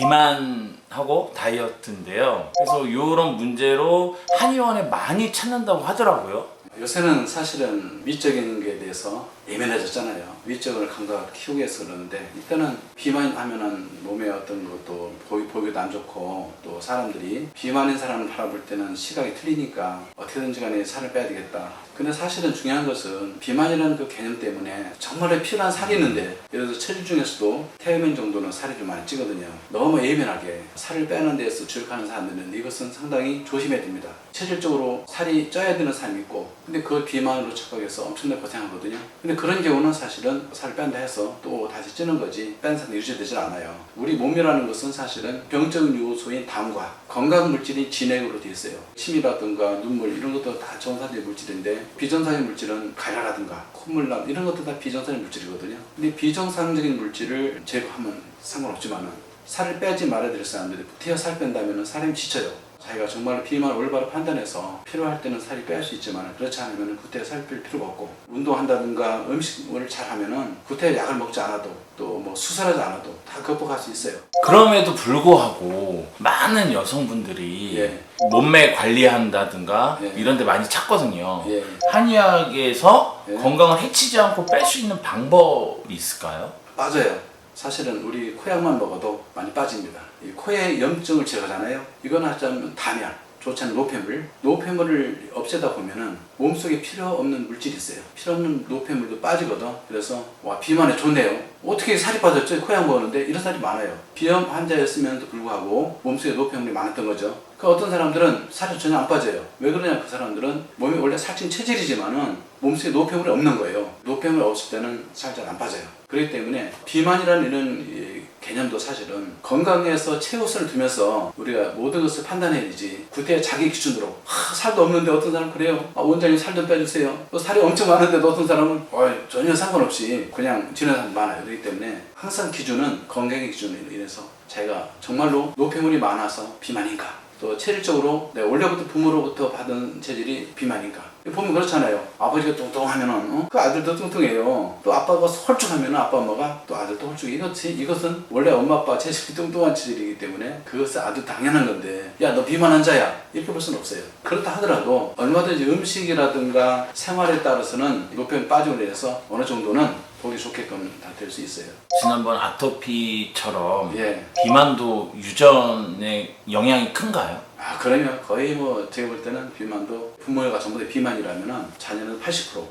비만하고 다이어트인데요. 그래서 이런 문제로 한의원에 많이 찾는다고 하더라고요. 요새는 사실은 미적인 게 대해서 예민해졌잖아요. 미적을 감각을 키우기 위해서 그러는데 일단은 비만 하면은 몸에 어떤 것도 보기, 보기도 안 좋고 또 사람들이 비만인 사람을 바라볼 때는 시각이 틀리니까 어떻게든지 간에 살을 빼야 되겠다. 근데 사실은 중요한 것은 비만이라는 그 개념 때문에 정말 필요한 살이 있는데 예를 들어서 체질 중에서도 태음인 정도는 살이 좀 많이 찌거든요. 너무 예민하게 살을 빼는 데서 주력하는 사람들은 이것은 상당히 조심해야 됩니다. 체질적으로 살이 쪄야 되는 사람이 있고 근데 그걸 비만으로 착각해서 엄청나게 고생하거든요. 근데 그런 경우는 사실은 살을 뺀다 해서 또 다시 찌는 거지 뺀 상태 유지되질 않아요. 우리 몸이라는 것은 사실은 병적인 요소인 담과 건강 물질이 진액으로 되어 있어요. 침이라든가 눈물 이런 것도 다 정상적인 물질인데 비정상적인 물질은 가래라든가 콧물남 이런 것도 다 비정상적인 물질이거든요. 근데 비정상적인 물질을 제거하면 상관없지만은 살을 빼지 말아야 될 사람들이 부티어 살 뺀다면 사람이 지쳐요. 자기가 정말 비만을 올바로 판단해서 필요할 때는 살이 뺄 수 있지만 그렇지 않으면 구태에 살뺄 필요가 없고 운동한다든가 음식을 잘 하면은 구태에 약을 먹지 않아도 또 뭐 수술하지 않아도 다 극복할 수 있어요. 그럼에도 불구하고 많은 여성분들이 예. 몸매 관리한다든가 예. 이런 데 많이 찾거든요. 예. 한의학에서 예. 건강을 해치지 않고 뺄 수 있는 방법이 있을까요? 빠져요. 사실은 우리 코약만 먹어도 많이 빠집니다. 이 코의 염증을 제거하잖아요. 이건 하자면 담약, 좋지 않은 노폐물. 노폐물을 없애다 보면은 몸속에 필요 없는 물질이 있어요. 필요 없는 노폐물도 빠지거든. 그래서 와 비만에 좋네요. 어떻게 살이 빠졌죠? 코약 먹었는데 이런 살이 많아요. 비염 환자였음에도 불구하고 몸속에 노폐물이 많았던 거죠. 그 어떤 사람들은 살이 전혀 안 빠져요. 왜 그러냐? 그 사람들은 몸이 원래 살찐 체질이지만은 몸속에 노폐물이 없는 거예요. 노폐물 없을 때는 살 잘 안 빠져요. 그렇기 때문에 비만이라는 이런 이 개념도 사실은 건강에서 최우선을 두면서 우리가 모든 것을 판단해야 되지. 구태 자기 기준으로 하, 살도 없는데 어떤 사람은 그래요. 아, 원장님 살 좀 빼주세요. 또 살이 엄청 많은데 어떤 사람은 어, 전혀 상관없이 그냥 지는 사람 많아요. 그렇기 때문에 항상 기준은 건강의 기준으로 인해서 자기가 정말로 노폐물이 많아서 비만인가 또 체질적으로 내가 원래부터 부모로부터 받은 체질이 비만인가. 보면 그렇잖아요. 아버지가 뚱뚱하면은 어? 그 아들도 뚱뚱해요. 또 아빠가 홀쭉하면은 아빠 엄마가 또 아들도 홀쭉해. 이것이 이것은 원래 엄마 아빠 체질이 뚱뚱한 체질이기 때문에 그것은 아주 당연한 건데 야 너 비만 환자야. 이렇게 볼 수는 없어요. 그렇다 하더라도 얼마든지 음식이라든가 생활에 따라서는 빠짐으로 인해서 어느 정도는 보기 좋게끔 다 될 수 있어요 지난번 아토피처럼 예. 비만도 유전의 영향이 큰가요? 아 그러면 거의 뭐 제가 볼 때는 비만도 부모가 전부 다 비만이라면은 자녀는 80%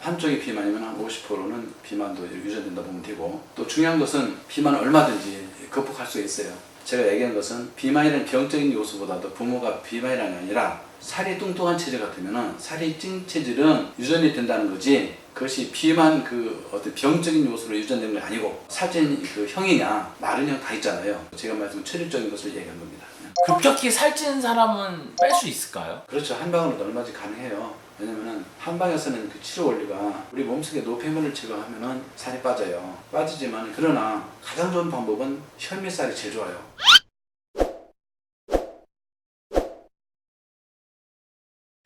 한쪽이 비만이면 한 50%는 비만도 유전된다 보면 되고 또 중요한 것은 비만은 얼마든지 극복할 수 있어요. 제가 얘기한 것은 비만이라는 병적인 요소보다도 부모가 비만이라는 게 아니라 살이 뚱뚱한 체질 같으면은 살이 찐 체질은 유전이 된다는 거지 그것이 비만 그 어떤 병적인 요소로 유전되는 게 아니고 살찐 그 형이냐 마른 형 다 있잖아요. 제가 말씀 체질적인 것을 얘기한 겁니다. 급격히 살찐 사람은 뺄 수 있을까요? 그렇죠. 한 방으로도 얼마든지 가능해요. 왜냐면은 한방에서는 그 치료 원리가 우리 몸속에 노폐물을 제거하면은 살이 빠져요. 빠지지만 그러나 가장 좋은 방법은 현미쌀이 제일 좋아요.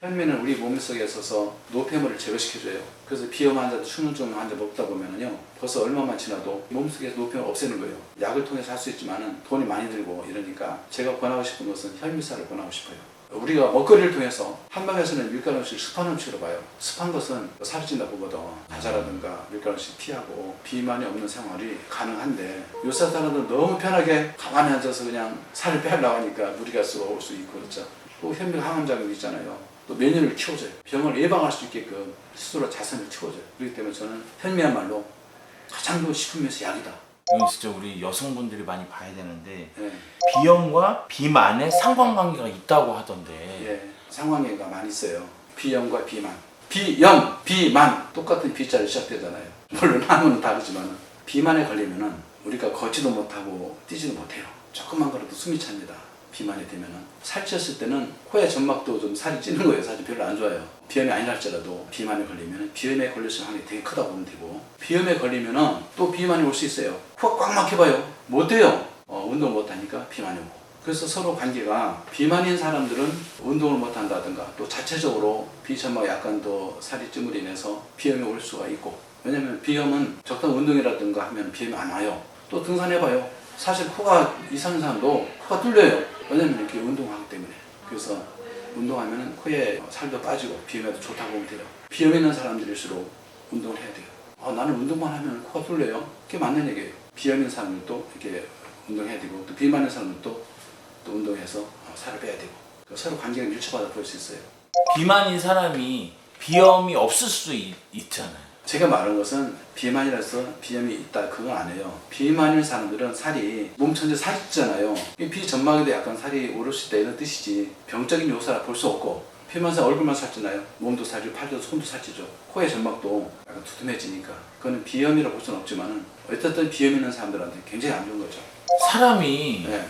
현미는 우리 몸속에 있어서 노폐물을 제거시켜줘요. 그래서 비염 환자도 충농증 환자 먹다 보면은요, 벌써 얼마만 지나도 몸속에 노폐물 없애는 거예요. 약을 통해서 할 수 있지만은 돈이 많이 들고 이러니까 제가 권하고 싶은 것은 현미쌀을 권하고 싶어요. 우리가 먹거리를 통해서 한방에서는 밀가루 음식 습한 음식으로 봐요. 습한 것은 살이 찐다 보거든. 과자라든가 밀가루 음식 피하고 비만이 없는 생활이 가능한데 요새 사람들은 너무 편하게 가만히 앉아서 그냥 살을 빼려고 하니까 무리가스가 올수 있고 그렇죠. 또 현미 항암작용이 있잖아요. 또 면역을 키워줘요. 병을 예방할 수 있게끔 스스로 자선을 키워줘요. 그렇기 때문에 저는 현미야말로 가장 좋은 식품에서 약이다. 이건 진짜 우리 여성분들이 많이 봐야 되는데 예, 비염과 비만에 상관관계가 있다고 하던데 예, 상관관계가 많이 있어요. 비염과 비만. 비염, 비만 똑같은 비자를 시작되잖아요. 물론 한문은 다르지만 비만에 걸리면은 우리가 걷지도 못하고 뛰지도 못해요. 조금만 걸어도 숨이 찹니다. 비만이 되면은 살찌었을 때는 코의 점막도 좀 살이 찌는 거예요. 사실 별로 안 좋아요. 비염이 아니라 할지라도 비만에 걸리면 비염에 걸릴 수 있는 확률이 되게 크다고 보면 되고 비염에 걸리면은 또 비만이 올 수 있어요. 코가 꽉 막혀봐요. 못 돼요. 어, 운동 못 하니까 비만이 오고. 그래서 서로 관계가 비만인 사람들은 운동을 못 한다든가 또 자체적으로 비점막 약간 더 살이 찜으로 인해서 비염이 올 수가 있고 왜냐면 비염은 적당 운동이라든가 하면 비염이 안 와요. 또 등산해봐요. 사실 코가 이상한 사람도 코가 뚫려요. 왜냐면 이렇게 운동하기 때문에. 그래서 운동하면 코에 살도 빠지고 비염에도 좋다고 보면 돼요. 비염 있는 사람들일수록 운동을 해야 돼요. 아, 나는 운동만 하면 코가 뚫려요. 그게 맞는 얘기예요. 비염 있는 사람들도 이렇게 운동해야 되고 또 비염 많은 사람들도 또 운동해서 어, 살을 빼야 되고 그 서로 관계가 밀접하다 볼 수 있어요. 비만인 사람이 비염이 없을 수도 있, 있잖아요. 제가 말한 것은 비만이라서 비염이 있다 그건 아니에요. 비만인 사람들은 살이 몸 전체 살이 찌잖아요. 이 비점막에도 약간 살이 오르실 때 이런 뜻이지 병적인 요소라 볼 수 없고 비만사 얼굴만 살찌나요? 몸도 살찌고 팔도 손도 살찌죠. 코의 점막도 약간 두툼해지니까 그거는 비염이라고 볼 수는 없지만은 어쨌든 비염 있는 사람들한테 굉장히 안 좋은 거죠. 사람이 네,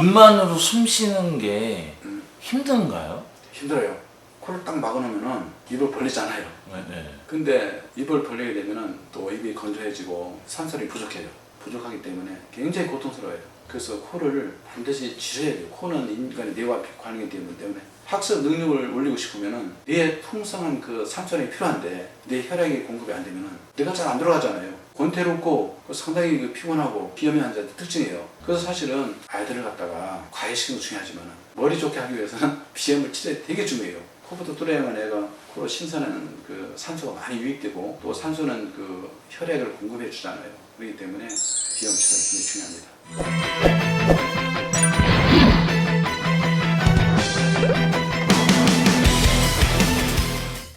입만으로 숨 쉬는 게 음, 힘든가요? 힘들어요. 코를 딱 막아놓으면은 입을 벌리잖아요. 네, 네. 근데 입을 벌리게 되면은 또 입이 건조해지고 산소량이 부족해요. 부족하기 때문에 굉장히 고통스러워요. 그래서 코를 반드시 지져야 돼요. 코는 인간의 뇌와 관계되기 때문에 학습 능력을 올리고 싶으면은 뇌에 풍성한 그 산소량이 필요한데 뇌 혈액이 공급이 안 되면은 뇌가 잘 안 들어가잖아요. 권태롭고 그 상당히 그 피곤하고 비염이 환자의 특징이에요. 그래서 사실은 아이들을 갖다가 과외시키는 거 중요하지만 머리 좋게 하기 위해서는 비염을 치료가 되게 중요해요. 코부터 뚫어야만 애가 코로 신선한 그 산소가 많이 유입되고 또 산소는 그 혈액을 공급해 주잖아요. 그렇기 때문에 비염 치료가 굉장히 중요합니다.